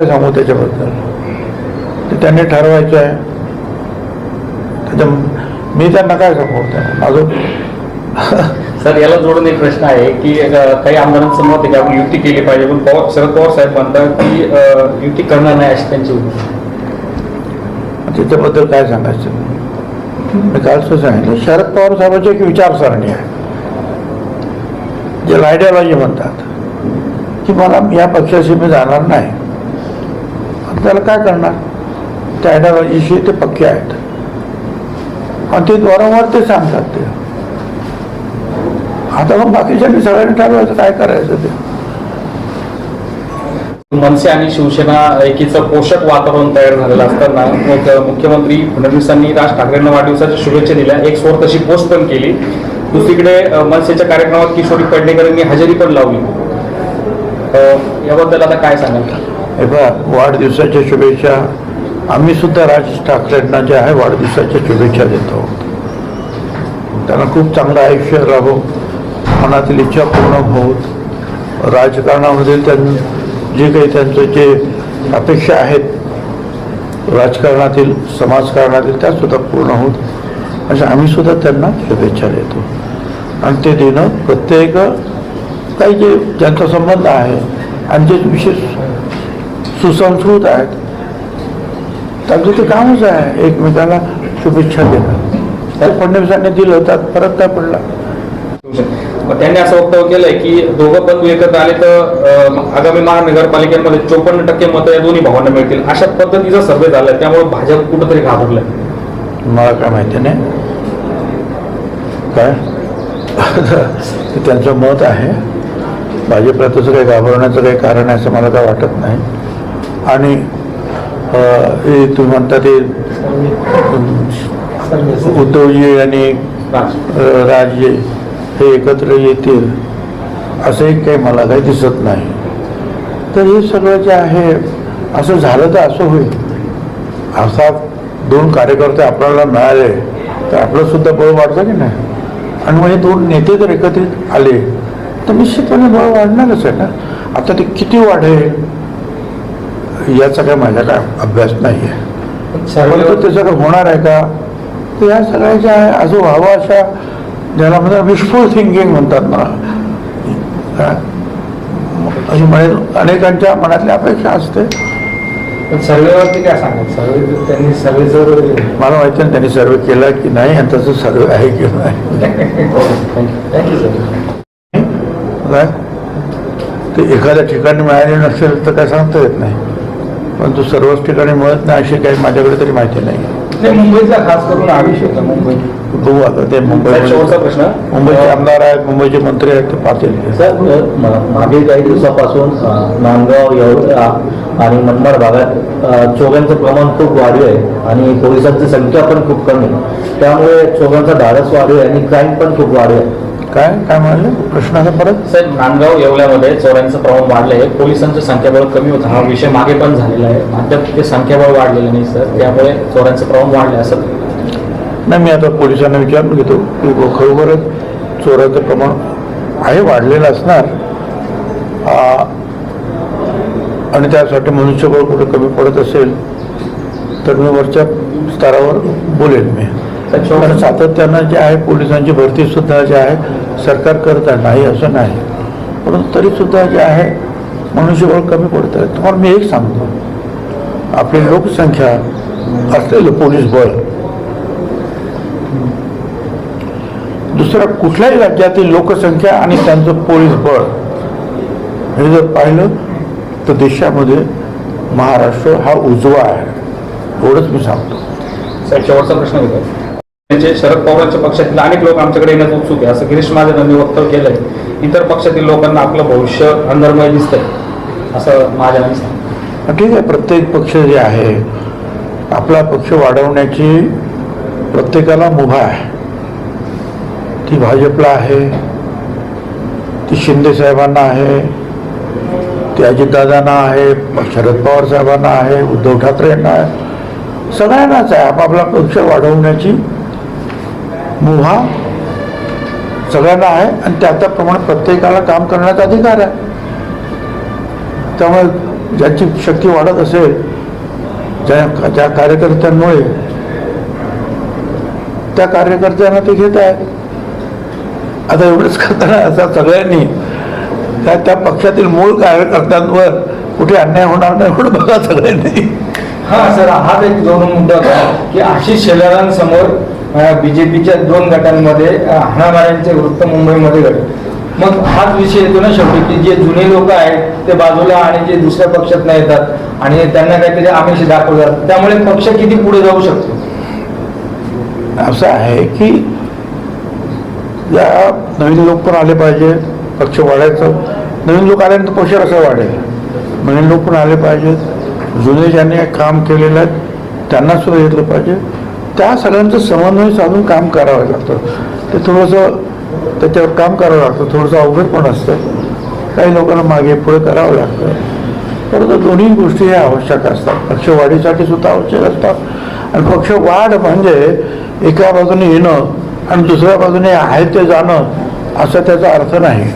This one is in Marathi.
काय सांगू त्याच्याबद्दल. ते त्यांनी ठरवायचं आहे. त्याच्या मी त्यांना काय सांगू त्यांना? माझं सर याला जोडून एक प्रश्न आहे की काही आमदारांचं मत आहे की आपण युती केली पाहिजे. पण पवार शरद पवार साहेब म्हणतात की युती करणार नाही अशी त्यांची. त्याच्याबद्दल काय सांगायचं? मी कालचं सांगितलं. शरद पवार साहेबांची एक विचारसरणी आहे. ज्याला आयडियॉलॉजी म्हणतात. की मला या पक्षाशी मी जाणार नाही. त्याला काय करणार? त्या आयडियॉलॉजीशी ते पक्के आहेत. आणि ते वारंवार ते सांगतात ते. आता मग बाकीच्यांनी सगळ्यांनी ठरवायचं काय करायचं ते. मनसे आणि शिवसेना एकीचं पोषक वातावरण तयार झालेलं असताना मग मुख्यमंत्री फडणवीसांनी राज ठाकरेंना वाढदिवसाच्या शुभेच्छा दिल्या. एक स्वर तशी पोस्ट पण केली. दुसरीकडे मनसेच्या कार्यक्रमात किशोरी पेडणेकरांनी हजेरी पण लावली. याबद्दल आता काय सांगाल? हे बघा वाढदिवसाच्या शुभेच्छा आम्ही सुद्धा राज ठाकरेंना जे आहे वाढदिवसाच्या शुभेच्छा देतो. त्यांना खूप चांगलं आयुष्य राहो. मनातील इच्छा पूर्ण होत राजकारणामध्ये त्यां जे काही त्यांचं जे अपेक्षा आहेत राजकारणातील समाजकारणातील त्या सुद्धा पूर्ण होत अशा आम्ही सुद्धा त्यांना शुभेच्छा देतो. आणि ते देणं प्रत्येक काही जे ज्यांचा संबंध आहे आणि जे विशेष सुसंस्कृत आहेत त्यांचं ते कामच आहे. एकमेकाला शुभेच्छा देणं. त्या फडणवीसांनी दिलं त्यात फरक काय पडला? मग त्यांनी असं वक्तव्य केलंय की दोघं बंधू एकत्र आले तर आगामी महानगरपालिकेमध्ये चोपन्न टक्के मतं या दोन्ही भावांना मिळतील. अशा पद्धतीचा सर्वे झालाय. त्यामुळे भाजप कुठंतरी घाबरलंय. मला काय माहिती नाही. काय? त्यांचं मत आहे. भाजपला तसं काही घाबरण्याचं काही कारण आहे असं मला काय वाटत नाही. आणि हे तुम्ही म्हणता ते उद्धवजी आणि राज. राजे हे एकत्र येतील असंही काही मला काही दिसत नाही. तर हे सगळं जे आहे असं झालं तर असं होईल. असा दोन कार्यकर्ते आपल्याला मिळाले तर आपलंसुद्धा बळ वाढतं की नाही? आणि मग हे दोन नेते जर एकत्रित आले तर निश्चितपणे बळ वाढणारच आहे ना? आता ते किती वाढेल? याचा काय माझ्या काय अभ्यास नाही आहे. परंतु त्याचं काय होणार आहे का? तर या सगळ्याच्या आहे असं व्हावं अशा ज्याला म्हणतात विशफुल थिंकिंग म्हणतात ना. हा? अशी म्हणे अनेकांच्या मनातली अपेक्षा असते. सर्वेवरती काय सांगाल? सर्वे त्यांनी सर्वे जर मला माहिती नाही त्यांनी सर्वे केला की नाही आणि त्याचं सर्वे आहे की नाही. ते एखाद्या ठिकाणी मिळाले नसेल तर काय सांगता येत नाही. परंतु सर्वच ठिकाणी मिळत नाही अशी काही माझ्याकडे तरी माहिती नाही. मुंबईचा खास करून आयुष्य होता मुंबई. बघू आता ते मुंबई प्रश्न. मुंबईचे आमदार आहेत मुंबईचे मंत्री आहेत ते पाहतील. मागील काही दिवसापासून नांदगाव आणि मनमाड भागात चोरांचं प्रमाण खूप वाढलं आहे आणि पोलिसांची संख्या पण खूप कमी आहे. त्यामुळे चोरांचा धाडस वाढू आहे आणि क्राईम पण खूप वाढू आहे काय? काय म्हणाले? प्रश्नाचा परत? सर नांदगाव येवल्यामध्ये चोऱ्यांचं प्रमाण वाढलंय. पोलिसांचं संख्याबळ कमी होतं. हा विषय मागे पण झालेला आहे. अद्याप ते संख्याबळ वाढलेलं नाही सर. त्यामुळे चोऱ्यांचं प्रमाण वाढलंय असं. नाही मी आता पोलिसांना विचारून घेतो. की खरोखरच चोराचं प्रमाण आहे वाढलेलं असणार. आणि त्यासाठी मनुष्यबळ कुठे कमी पडत असेल तर मी वरच्या स्तरावर बोलेन मी. कारण सातत्यानं जे आहे पोलिसांची भरती सुद्धा जे आहे सरकार करत आहे. नाही असं नाही. परंतु तरी सुद्धा जे आहे मनुष्यबळ कमी पडत आहे तुम्हाला मी एक सांगतो. आपली लोकसंख्या असलेलं पोलीस बळ दुसऱ्या कुठल्याही राज्यातील लोकसंख्या आणि त्यांचं पोलीस बळ हे जर पाहिलं तर देशामध्ये महाराष्ट्र हा उजवा आहे. एवढंच मी सांगतो. शेवटचा प्रश्न घेतो म्हणजे शरद पवारांच्या पक्षातील अनेक लोक आमच्याकडे येण्यास उत्सुक आहे असं गिरीश महाजन यांनी वक्तव्य केलंय. इतर पक्षातील लोकांना आपलं भविष्य अंधर्मय दिसतंय. असं महाजनांनी सांगितलं. ठीक आहे प्रत्येक पक्ष जे आहे आपला पक्ष वाढवण्याची प्रत्येकाला मुभा आहे. ती भाजपला आहे ती शिंदे साहेबांना आहे ती अजितदादांना आहे शरद पवार साहेबांना आहे उद्धव ठाकरे यांना आहे. सगळ्यांनाच आहे. आपापला पक्ष वाढवण्याची मुभा सगळ्यांना आहे आणि त्या त्याप्रमाणे प्रत्येकाला काम करण्याचा अधिकार आहे. त्यामुळे ज्याची शक्ती वाढत असेल ज्या ज्या कार्यकर्त्यांमुळे त्या कार्यकर्त्यांना ते घेत आहेत. आता एवढंच करताना आता सगळ्यांनी त्या त्या पक्षातील मूळ कार्यकर्त्यांवर कुठे अन्याय होणार नाही म्हणून बघा सगळ्यांनी. हा सर हाच एक दोन मुद्दा की आशिष शेलारांसमोर बीजेपीच्या दोन गटांमध्ये हाणामाऱ्यांचे वृत्त मुंबईमध्ये घडले. मग हाच विषय येतो ना शेवटी की जे जुने लोक आहेत ते बाजूला आणि जे दुसऱ्या पक्षात नाही येतात आणि त्यांना काहीतरी आमिष दाखवतात त्यामुळे पक्ष किती पुढे जाऊ शकतो? असं आहे की या नवीन लोक पण आले पाहिजे पक्ष वाढायचं. नवीन लोक आल्यानंतर पक्ष कसं वाढेल? नवीन लोक पण आले पाहिजेत. जुने ज्यांनी काम केलेलं आहे त्यांना सुद्धा घेतलं पाहिजे. त्या सगळ्यांचं समन्वय साधून काम करावं लागतं. ते थोडंसं त्याच्यावर काम करावं लागतं. थोडंसं अवघड पण असतं. काही लोकांना मागे पुढे करावं लागतं. परंतु दोन्ही गोष्टी ह्या आवश्यक असतात. पक्ष वाढीसाठी सुद्धा आवश्यक असतात. आणि पक्ष वाढ म्हणजे एका बाजूने येणं आणि दुसऱ्या बाजूने आहे ते जाणं असा त्याचा अर्थ नाही.